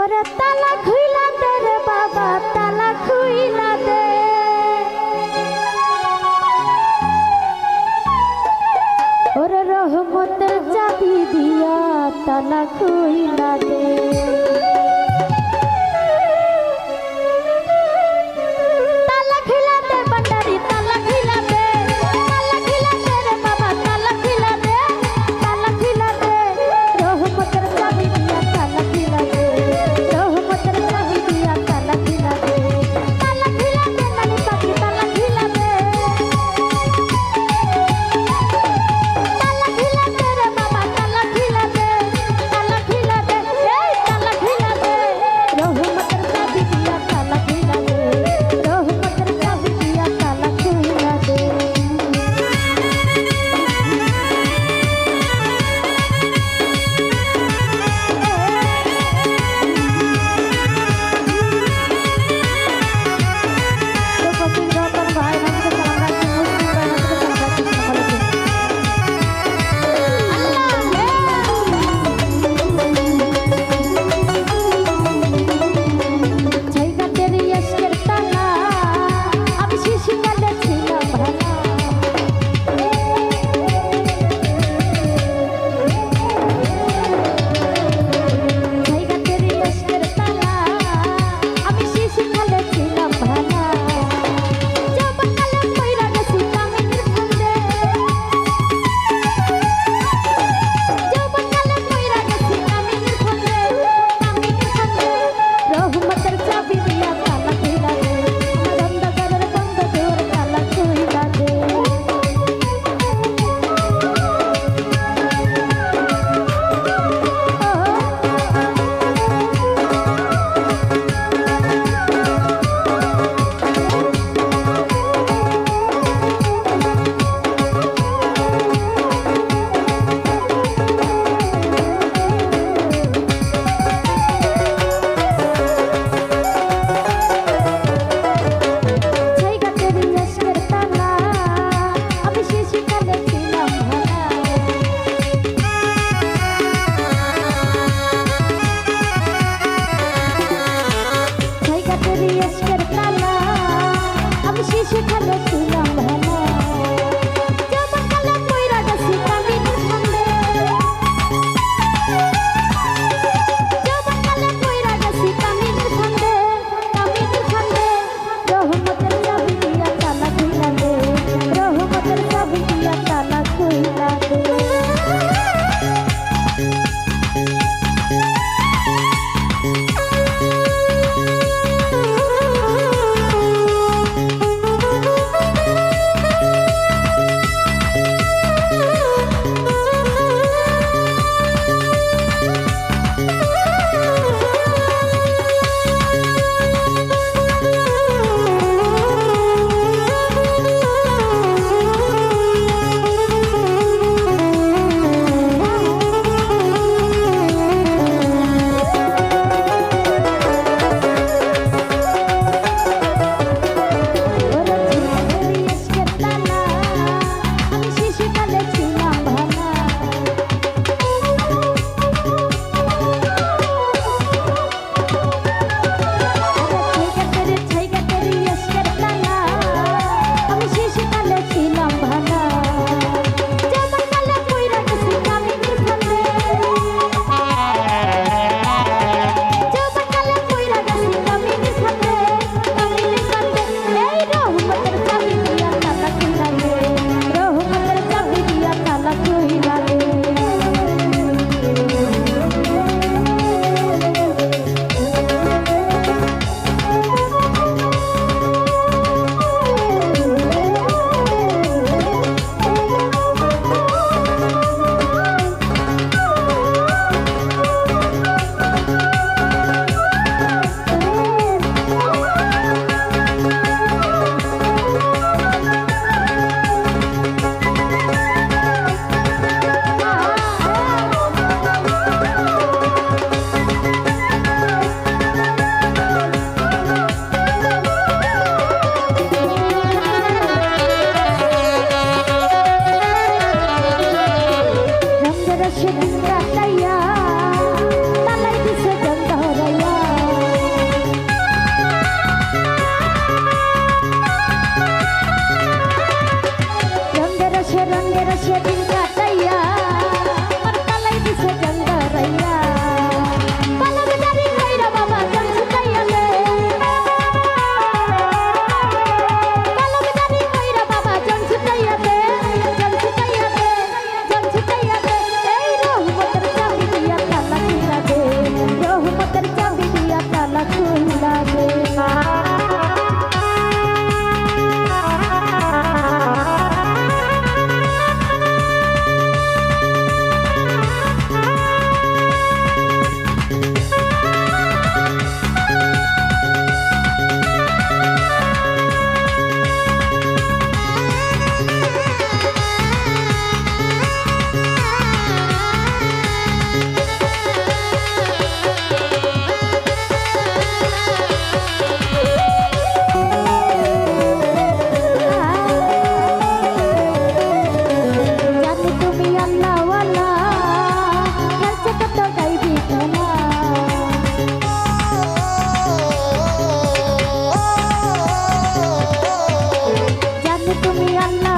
ওরে তালা খুইলা দে রে বাবা, তালা খুইলা দে। ওরে রহমতের চাবি দিয়া তালা খুইলা দে। Check this out. তুমি আল্লাহ